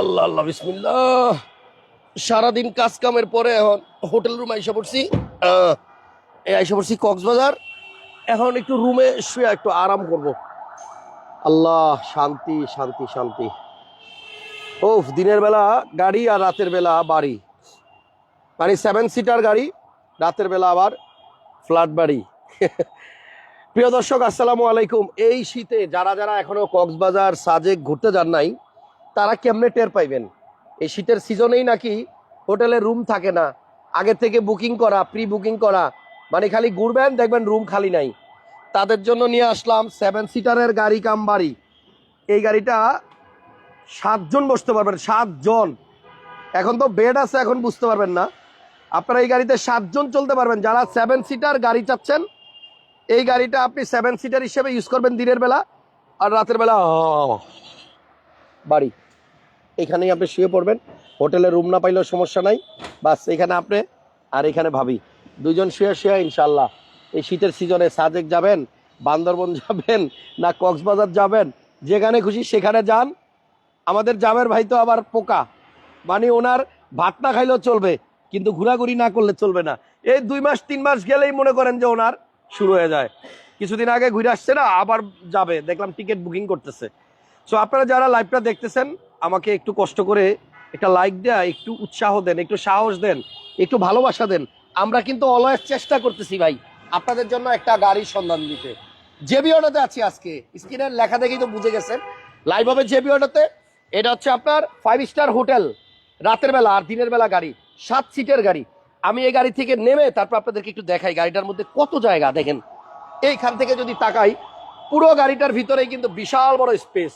আল্লাহ আল্লাহ, বিসমিল্লাহ। সারাদিন কাজ কামের পরে এখন হোটেল রুমে আইসা পড়ছি। আইসা পড়ছি কক্সবাজার। এখন একটু রুমে শুয়ে একটু আরাম করব। আল্লাহ, শান্তি শান্তি শান্তি। ও দিনের বেলা গাড়ি আর রাতের বেলা বাড়ি। মানে সেভেন সিটার গাড়ি, রাতের বেলা আবার ফ্ল্যাট বাড়ি। প্রিয় দর্শক, আসসালামু আলাইকুম। এই শীতে যারা যারা এখনও কক্সবাজার সাজেক ঘুরতে যান নাই তারা কেমনে টের পাইবেন? এই শীতের সিজনেই নাকি হোটেলে রুম থাকে না। আগে থেকে বুকিং করা প্রি বুকিং করা। মানে খালি ঘুরবেন, দেখবেন রুম খালি নাই। তাদের জন্য নিয়ে আসলাম সেভেন সিটারের গাড়ি কাম বাড়ি এই গাড়িটা সাতজন বসতে পারবেন, সাতজন। এখন তো বেড আছে, এখন বুঝতে পারবেন না। আপনারা এই গাড়িতে সাতজন চলতে পারবেন। যারা সেভেন সিটার গাড়ি চাচ্ছেন, এই গাড়িটা আপনি সেভেন সিটার হিসেবে ইউজ করবেন দিনের বেলা। আর রাতের বেলা বাড়ি। এখানেই আপনি শুয়ে পড়বেন। হোটেলে রুম না পাইলেও সমস্যা নাই। বাস, এখানে আপনি আর এখানে ভাবি। দুইজন শুয়ে শুয়ে ইনশাল্লাহ এই শীতের সিজনে সাজেক যাবেন, বান্দরবন যাবেন, না কক্সবাজার যাবেন, যেখানে খুশি সেখানে যান। আমাদের জামের ভাই তো আবার পোকা। মানে ওনার ভাত না খাইলেও চলবে, কিন্তু ঘোরাঘুরি না করলে চলবে না। এই দুই মাস, তিন মাস গেলেই মনে করেন যে ওনার শুরু হয়ে যায়। কিছুদিন আগে ঘুরে আসছে না, আবার যাবে। দেখলাম টিকিট বুকিং করতেছে। সো আপনারা যারা লাইভটা দেখতেছেন, আমাকে একটু কষ্ট করে একটা লাইক দেয়া, একটু উৎসাহ দেন, একটু সাহস দেন, একটু ভালোবাসা দেন, আমরা কিন্তু অলওয়েজ চেষ্টা করতেছি ভাই আপনাদের জন্য একটা গাড়ির সন্ধান দিতে। জেবি অটোতে আছি আজকে। স্ক্রিনের লেখা দেখেই তো বুঝে গেছেন। লাইভ হবে জেবি অটোতে এটা হচ্ছে আপনার ফাইভ স্টার হোটেল রাতের বেলা আর দিনের বেলা গাড়ি। সাত সিটের গাড়ি। আমি এই গাড়ি থেকে নেমে তারপর আপনাদেরকে একটু দেখাই গাড়িটার মধ্যে কত জায়গা, দেখেন। এইখান থেকে যদি তাকাই, পুরো গাড়িটার ভিতরেই কিন্তু বিশাল বড় স্পেস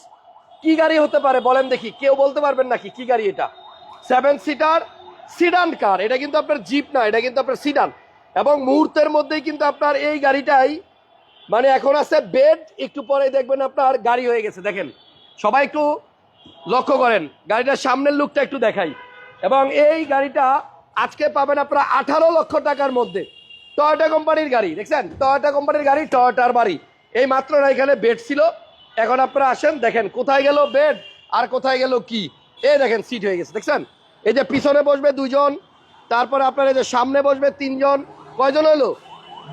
কি গাড়ি হতে পারে বলেন দেখি। কেউ বলতে পারবেন নাকি কি গাড়ি এটা? সেভেন সিটার সিডান কার এটা কিন্তু আপনার জিপ না, এটা কিন্তু আপনার সিডান এবং মুহূর্তের মধ্যেই কিন্তু আপনার এই গাড়িটাই মানে এখন আছে বেড একটু পরে দেখবেন আপনার গাড়ি হয়ে গেছে। দেখেন, সবাই একটু লক্ষ্য করেন, গাড়িটার সামনের লুকটা একটু দেখাই। এবং এই গাড়িটা আজকে পাবেন আপনারা আঠারো লক্ষ টাকার মধ্যে। টয়োটা কোম্পানির গাড়ি, দেখছেন? টয়োটা কোম্পানির গাড়ি টয়োটার বাড়ি। এই মাত্র না, এখানে বেড ছিল। এখন আপনারা আসেন দেখেন কোথায় গেল বেড আর কোথায় গেল কি। এ দেখেন সিট হয়ে গেছে দেখছেন? এই যে পিছনে বসবে দুজন তারপরে আপনার এই যে সামনে বসবে তিনজন কয়জন হলো?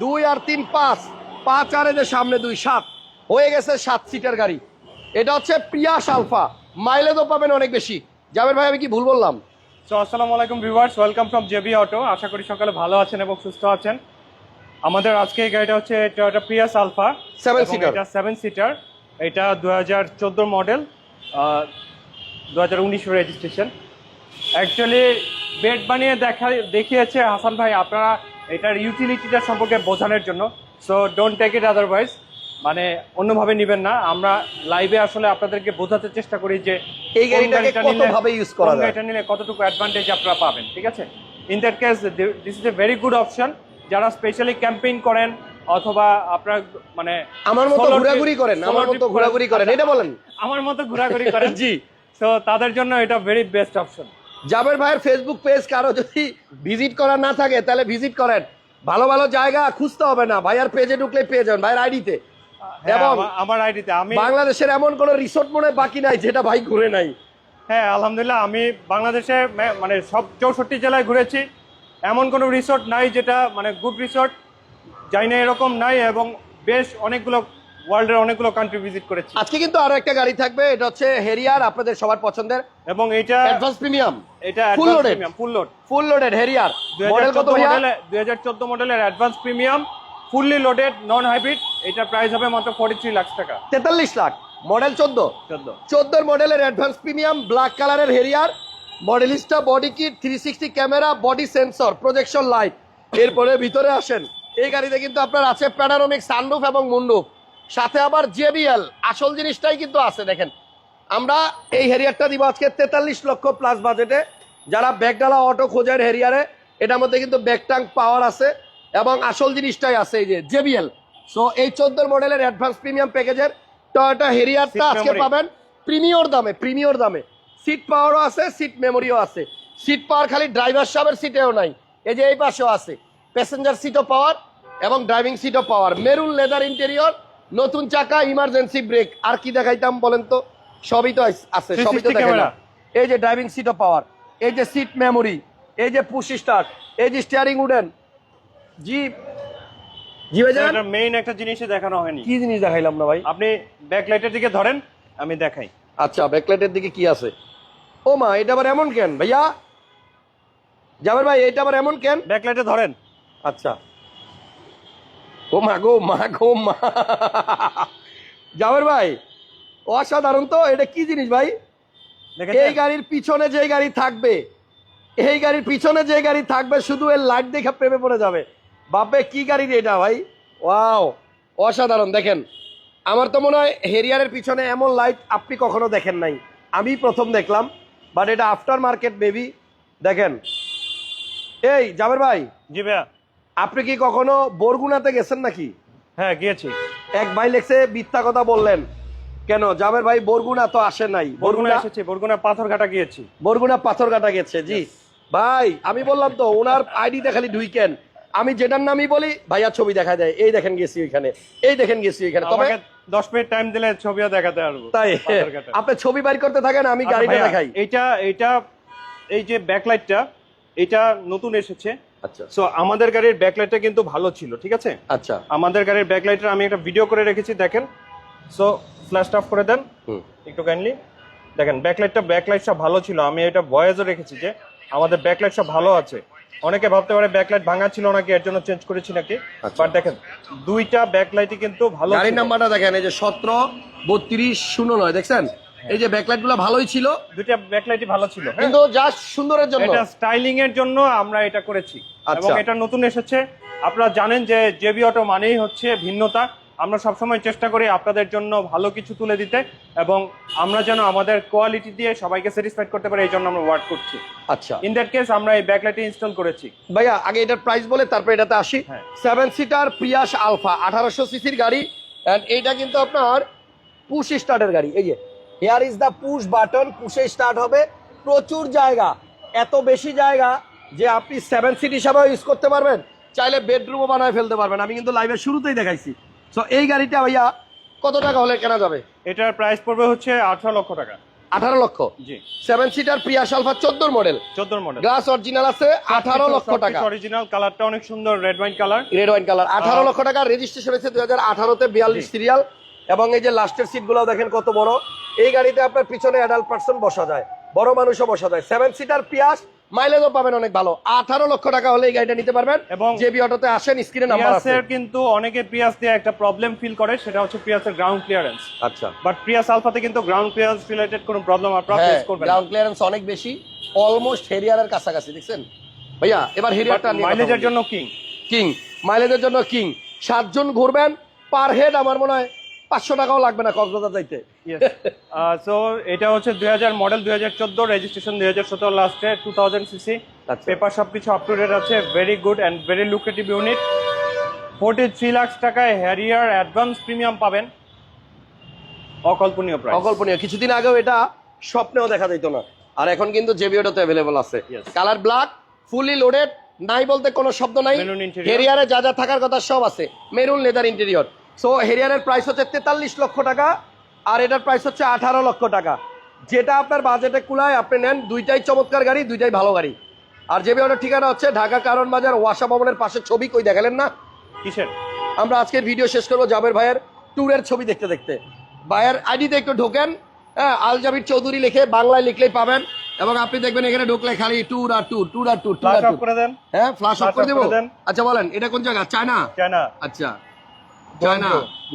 দুই আর তিন পাঁচ। পাঁচ আর এই যে সামনে দুই সাত। হয়ে গেছে সাত সিটের গাড়ি। এটা হচ্ছে প্রিয়াস আলফা মাইলেজও পাবেন অনেক বেশি। যাবেন ভাই আমি কি ভুল বললাম? সো আসসালামু আলাইকুম viewers welcome from JB auto আশা করি সকালে ভালো আছেন এবং সুস্থ আছেন। আমাদের আজকে এই গাড়িটা হচ্ছে টয়োটা প্রিয়াস আলফা seater। এটা সেভেন সিটার এটা দু হাজার মডেল দু হাজার উনিশ রেজিস্ট্রেশন অ্যাকচুয়ালি বেড বানিয়ে দেখা দেখিয়েছে হাসান ভাই আপনারা এটার ইউটিলিটিটা সম্পর্কে বোঝানোর জন্য। So don't take it otherwise মানে অন্যভাবে নেবেন না। আমরা লাইভে আসলে আপনাদেরকে বোঝাতে চেষ্টা করি যে এই গাড়িটাকে কতভাবে ইউজ করা যায়? গাড়িটা নিলে কতটুকু অ্যাডভান্টেজ আপনারা পাবেন ঠিক আছে? In that case this is a very good option যারা স্পেশালি ক্যাম্পেইন করেন অথবা আপনার মানে আমার মতো ঘোরাঘুরি করেন আমার মতো ঘোরাঘুরি করেন এটা বলেন। আমার মতো ঘোরাঘুরি করেন। জি। তো তাদের জন্য এটা ভেরি বেস্ট অপশন জাবের ভাইয়ের ফেসবুক পেজ কারও যদি ভিজিট করার না থাকে তাহলে ভিজিট করেন। ভালো ভালো জায়গা খুঁজতে হবে না। ভাইয়ার পেজে ঢুকলে পেয়ে যাবেন ভাইয়ের আইডিতে এবং হ্যাঁ, আমার আইডিতে আমি বাংলাদেশের এমন কোন রিসোর্ট মনে হয় বাকি নাই যেটা ভাই ঘুরে নাই। হ্যাঁ আলহামদুলিল্লাহ আমি বাংলাদেশে মানে সব চৌষট্টি জেলায় ঘুরেছি। এমন কোনো রিসোর্ট নাই যেটা মানে গুড রিসোর্ট যাই না এরকম নাই এবং বেশ অনেকগুলো ওয়ার্ল্ডের অনেকগুলো কান্ট্রি ভিজিট করেছি। আজকে কিন্তু আরও একটা গাড়ি থাকবে এটা হচ্ছে হেরিয়ার আপনাদের সবার পছন্দের। এবং এটা অ্যাডভান্স প্রিমিয়াম এটা full loaded। Full load full loaded Harrier model কত ভাইয়া? মডেলের দুই হাজার চোদ্দ মডেলের advance premium fully loaded non hybrid এটা প্রাইস হবে মাত্র ফর্টি থ্রি লাখ টাকা। তেতাল্লিশ লাখ। মডেল চোদ্দ। চোদ্দ। চোদ্দোর মডেলের অ্যাডভান্স প্রিমিয়াম ব্ল্যাক কালারের Harrier Modellista body kit three sixty camera body sensor projection light এরপরে ভিতরে আসেন এই গাড়িতে কিন্তু আপনার আছে প্যানারোমিক সানরুফ এবং মুন্ডুফ সাথে আবার জেবিএল আসল জিনিসটাই কিন্তু আছে দেখেন। আমরা এই হেরিয়ারটা দিব আজকে তেতাল্লিশ লক্ষ প্লাস বাজেটে যারা ব্যাগডালা অটো খোঁজের হেরিয়ারে এটার মধ্যে কিন্তু ট্যাঙ্ক পাওয়ার আছে এবং আসল জিনিসটাই আছে এই যে জেবিএল সো এই চোদ্দোর মডেলের অ্যাডভান্স প্রিমিয়াম প্যাকেজের টয়োটা হেরিয়ারটা আজকে পাবেন প্রিমিয়র দামে প্রিমিয়র দামে। সিট পাওয়ারও আছে সিট মেমোরিও আছে। সিট পাওয়ার খালি ড্রাইভার সাহেবের সিটেও নাই। এই যে এই পাশেও আছে। প্যাসেঞ্জার সিটও পাওয়ার এবং ড্রাইভিং সিটও পাওয়ার মেরুন লেদার ইন্টেরিয়র নতুন চাকা ইমার্জেন্সি ব্রেক আর কি দেখাইতাম বলেন তো? সবই তো আছে সবই তো দেখেন এই যে ড্রাইভিং সিট অফ পাওয়ার এই যে সিট মেমোরি এই যে পুশ স্টার্ট এই যে স্টিয়ারিং উডেন জি জি ভাইজান? এটা মেইন একটা জিনিসই দেখানো হয়নি। কি জিনিস দেখাইলাম না ভাই? আপনি ব্যাকলাইটের দিকে ধরেন আমি দেখাই। আচ্ছা ব্যাকলাইটের দিকে কি আছে? ও মা এটা আবার এমন কেন ভাইয়া? জাবের ভাই এটা আবার এমন কেন? ব্যাকলাইটে ধরেন। আচ্ছা। ও মা গো মা গো মা। জাবের ভাই অসাধারণ তো এটা কি জিনিস ভাই? এই গাড়ির পিছনে যে গাড়ি থাকবে এই গাড়ির পিছনে যে গাড়ি থাকবে শুধু এর লাইট দেখে প্রেমে পড়ে যাবে। বাপে কি গাড়ি রে এটা ভাই? ওয়াও অসাধারণ দেখেন। আমার তো মনে হয় হেরিয়ারের পিছনে এমন লাইট আপনি কখনো দেখেন নাই। আমি প্রথম দেখলাম বাট এটা আফটার মার্কেট বেবি দেখেন। এই জাবের ভাই। জি ভাইয়া। আপনি কি কখনো বরগুনাতে গেছেন নাকি? হ্যাঁ গিয়েছি। এক ভাই লেখছে মিথ্যা কথা বললেন। কেন? জাবের ভাই বরগুনা তো আসে নাই। বরগুনা এসেছি বরগুনা পাথরঘাটা গিয়েছি। বরগুনা পাথরঘাটা গেছে জি। ভাই আমি বললাম তো ওনার আইডিতে খালি ঢুইকেন। আমি যেটার নামই বলি ভাইয়া ছবি দেখা যায় এই দেখেন গেছি ওইখানে এই দেখেন গেছি ওইখানে। তবে দশ মিনিট টাইম দিলে ছবিও দেখাতে পারব তাই। আপনি ছবি বাইর করতে থাকেন আমি আচ্ছা গাড়িটা দেখাই। এইটা এইটা এই যে ব্যাকলাইটটা এটা নতুন এসেছে। আচ্ছা। সো আমাদের গাড়ির ব্যাকলাইটটা কিন্তু ভালো ছিল ঠিক আছে? আচ্ছা। আমাদের গাড়ির ব্যাকলাইটের আমি একটা ভিডিও করে রেখেছি দেখেন। সো ফ্ল্যাশ অফ করে দেন। হুম। একটু কাইন্ডলি দেখেন ব্যাকলাইটটা ব্যাকলাইটটা ভালো ছিল। আমি এটা ভয়েসও রেখেছি যে আমাদের ব্যাকলাইটটা ভালো আছে। অনেকে ভাবতে পারে ব্যাকলাইট ভাঙা ছিল নাকি এর জন্য চেঞ্জ করেছি নাকি? আচ্ছা। বাট দেখেন দুইটা ব্যাকলাইটই কিন্তু ভালো গাড়ির। নাম্বারটা দেখেন এই যে সতেরো বত্রিশ শূন্য নয় দেখছেন? এই যে ব্যাকলাইটগুলো ভালোই ছিল। দুইটা ব্যাকলাইটই ভালো ছিল হ্যাঁ। কিন্তু জাস্ট সুন্দরের জন্য। এটা স্টাইলিং এর জন্য আমরা এটা করেছি। আচ্ছা। এবং এটা নতুন এসেছে। আপনারা জানেন যে জেবি অটো মানেই হচ্ছে ভিন্নতা। আমরা সবসময় চেষ্টা করি আপনাদের জন্য ভালো কিছু তুলে দিতে এবং আমরা যেন আমাদের কোয়ালিটি দিয়ে সবাইকে স্যাটিসফাইড করতে পারি এই জন্য আমরা ওয়ার্ক করছি। আচ্ছা। ইন দ্যাট কেস আমরা এই ব্যাকলাইটে ইনস্টল করেছি। ভাইয়া আগে এটার প্রাইস বলে তারপর এটাতে আসি। হ্যাঁ। সেভেন সিটার প্রিয়াস আলফা আঠারোশো সিসির গাড়ি। অ্যান্ড এইটা কিন্তু আপনার পুশ স্টার্টের গাড়ি। এই যে here is the push button পুশে start হবে। প্রচুর জায়গা। এত বেশি জায়গা যে আপনি সেভেন সিট হিসাবেও ইউজ করতে পারবেন। চাইলে বেডরুমও বানায় ফেলতে পারবেন। আমি কিন্তু লাইভের শুরুতেই দেখাইছি। সো এই গাড়িটা ভাইয়া কত টাকা হলে কেনা যাবে? এটার প্রাইস পড়বে হচ্ছে আঠারো লক্ষ টাকা। আঠারো লক্ষ? জি। সেভেন সিটার প্রিয়াস আলফা চোদ্দোর মডেল চোদ্দোর মডেল গ্লাস অরিজিনাল আছে আঠারো লক্ষ টাকা। অরিজিনাল কালারটা অনেক সুন্দর red wine colour red wine colour আঠারো লক্ষ টাকা। রেজিস্ট্রেশন হয়েছে দুই হাজার আঠারোতে বিয়াল্লিশ সিরিয়াল এবং এই যে লাস্টের সিটগুলো দেখেন কত বড়। এই গাড়িতে আপনার পিছনে অ্যাডাল্ট পার্সন বসা যায় বড় মানুষও বসা যায়। সেভেন সিটার পিয়াস মাইলেজও পাবেন অনেক ভালো। আঠারো লক্ষ টাকা হলে এই গাড়িটা নিতে পারবেন। এবং জেবি অটোতে আসেন স্ক্রিনে নাম্বার আছে। কিন্তু অনেকে প্রিয়াস দিয়ে একটা প্রবলেম ফিল করে সেটা হচ্ছে প্রিয়াসের গ্রাউন্ড ক্লিয়ারেন্স আচ্ছা। বাট প্রিয়াস আলফাতে কিন্তু গ্রাউন্ড ক্লিয়ারেন্স রিলেটেড কোনো প্রবলেম আপনারা হ্যাঁ ফেস করবেন গ্রাউন্ড ক্লিয়ারেন্স অনেক বেশি অলমোস্ট হেরিয়ারের কাছাকাছি দেখছেন? ভাইয়া এবার হেরিয়ারটা মাইলেজের জন্য কিং কিং মাইলেজের জন্য কিং সাতজন ঘুরবেন পার হেড আমার মনে হয় পাঁচশো টাকাও লাগবে না কক্সবাজার যাইতে। সো এটা হচ্ছে দুই হাজার মডেল দুই হাজার চোদ্দ রেজিস্ট্রেশন দুই হাজার সতেরো লাস্টে টু থাউজেন্ড সিসি। পেপার সব কিছু আপ টু ডেট আছে very good and very lucrative unit forty three lakh টাকায় হ্যারিয়ার অ্যাডভান্স প্রিমিয়াম পাবেন। অকল্পনীয় প্রাইস অকল্পনীয়। কিছুদিন আগেও এটা স্বপ্নেও দেখা যেত না। আর এখন কিন্তু জেবিওটাতে অ্যাভেলেবল আছে। কালার ব্ল্যাক ফুলি লোডেড নাই বলতে কোনো শব্দ নাই। হেরিয়ারে যা যা থাকার কথা সব আছে। মেরুন লেদার ইন্টেরিয়র সো হেরিয়ারের প্রাইস হচ্ছে তেতাল্লিশ লক্ষ টাকা আর এটার প্রাইস হচ্ছে আঠারো লক্ষ টাকা। যেটা আপনার বাজেটে কুলায় আপনি নেন দুইটাই চমৎকার গাড়ি দুইটাই ভালো গাড়ি। আর জেবি অটোর ঠিকানা হচ্ছে ঢাকা কারণ বাজার ওয়াসা ভবনের পাশে ছবি কই দেখালেন না? কিসের? আমরা আজকের ভিডিও শেষ করব জাবের ভাইয়ের ট্যুরের ছবি দেখতে দেখতে। ভাইয়ের আইডিতে একটু ঢোকেন হ্যাঁ আল জাবির চৌধুরী লিখে বাংলায় লিখলেই পাবেন এবং আপনি দেখবেন এখানে ঢুকলে খালি ট্যুর আর ট্যুর ট্যুর আর ট্যুর ট্যুর আর ট্যুর করে দেন। হ্যাঁ ফ্লাশ অফ করে দেবো? আচ্ছা বলেন এটা কোন জায়গা? চায়না? চায়না। আচ্ছা। China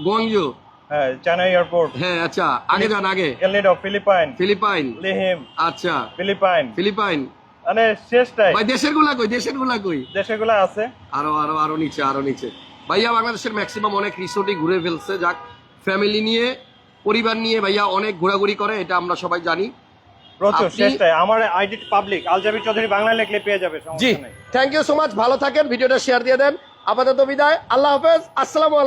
Guangzhou. হ্যাঁ চায়না এয়ারপোর্ট। হ্যাঁ আচ্ছা আগে যান আগে। El Nido Philippines. ফিলিপাইন। লিহিম। আচ্ছা। ফিলিপাইন। ফিলিপাইন। মানে শেষটাই ভাই দেশেরগুলা কই দেশেরগুলা কই? দেশেগুলো আছে। আরও আরও আরও নিচে আরও নিচে। ভাইয়া বাংলাদেশের ম্যাক্সিমাম অনেক রিসোর্টই ঘুরে ফেলছে। যাক ফ্যামিলি নিয়ে পরিবার নিয়ে ভাইয়া অনেক ঘোরাঘুরি করে এটা আমরা সবাই জানি। প্রচুর আপনি- শেষটাই আমার আইডি পাবলিক চৌধুরী বাংলা লিখলে পেয়ে যাবে জি। থ্যাংক ইউ সো মাচ ভালো থাকেন ভিডিওটা শেয়ার দিয়ে দেন। আপাতত বিদায়। আল্লাহ হাফেজ। আসসালামু আলাইকুম।